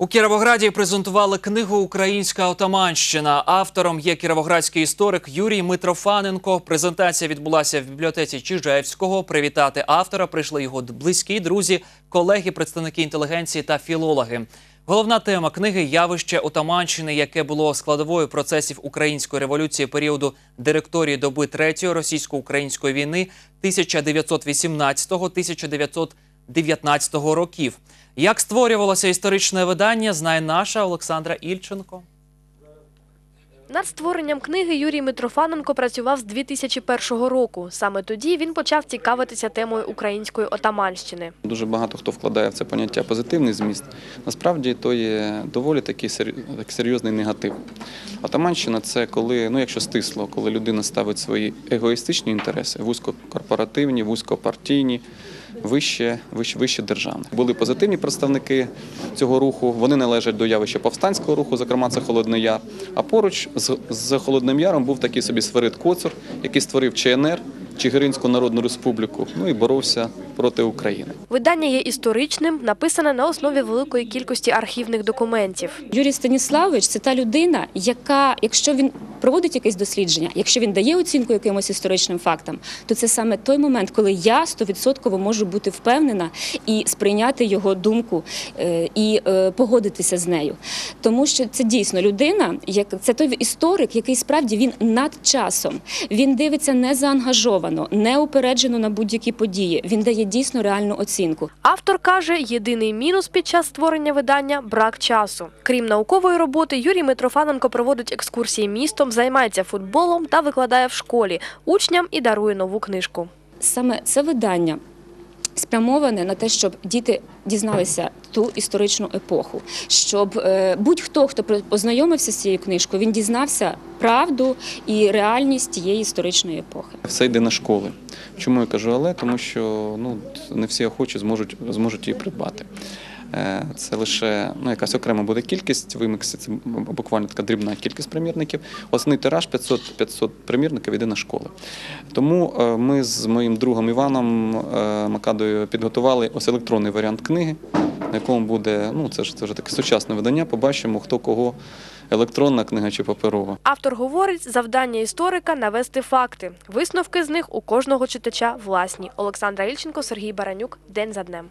У Кіровограді презентували книгу Українська отаманщина. Автором є кіровоградський історик Юрій Митрофаненко. Презентація відбулася в бібліотеці Чижевського. Привітати автора прийшли його близькі друзі, колеги, представники інтелігенції та філологи. Головна тема книги явище отаманщини, яке було складовою процесів української революції періоду директорії доби третьої російсько-української війни 1918-1919 років. Як створювалося історичне видання, знає наша Олександра Ільченко. Над створенням книги Юрій Митрофаненко працював з 2001 року. Саме тоді він почав цікавитися темою української отаманщини. Дуже багато хто вкладає в це поняття позитивний зміст. Насправді то є доволі такий серйозний негатив. Атаманщина це коли, ну якщо стисло, коли людина ставить свої егоїстичні інтереси, вузькокорпоративні, вузькопартійні, вище, вище, вище державних. Були позитивні представники цього руху. Вони належать до явища повстанського руху, зокрема це Холодний Яр. А поруч з, з Холодним Яром був такий собі Сверид Коцур, який створив ЧНР. Чигиринську Народну Республіку, ну і боровся проти України. Видання є історичним, написане на основі великої кількості архівних документів. Юрій Станіславович це та людина, яка, якщо він проводить якесь дослідження, якщо він дає оцінку якимось історичним фактам, то це саме той момент, коли я стовідсотково можу бути впевнена і сприйняти його думку е, і е, погодитися з нею. Тому що це дійсно людина, як це той історик, який справді він над часом. Він дивиться не заангажовано, не упереджено на будь-які події. Він дає дійсно реальну оцінку. Автор каже, єдиний мінус під час створення видання брак часу. Крім наукової роботи, Юрій Митрофаненко проводить екскурсії містом, займається футболом та викладає в школі учням і дарує нову книжку. саме це видання спрямоване на те, щоб діти дізналися ту історичну епоху, щоб е, будь-хто, хто познайомився з цією книжкою, він дізнався правду і реальність тієї історичної епохи. Все йде на школи. Чому я кажу але? Тому що ну, не всі охочі зможуть, зможуть її придбати. Е, Це лише ну, якась окрема буде кількість, вимикси це буквально така дрібна кількість примірників. Основний тираж 500, 500 примірників йде на школи. Тому е, ми з моїм другом Іваном е, Макадою підготували ось електронний варіант книги, на якому буде, ну це ж це вже таке сучасне видання. Побачимо, хто кого електронна книга чи паперова. Автор говорить, завдання історика навести факти. Висновки з них у кожного читача власні. Олександра Ільченко, Сергій Баранюк. День за днем.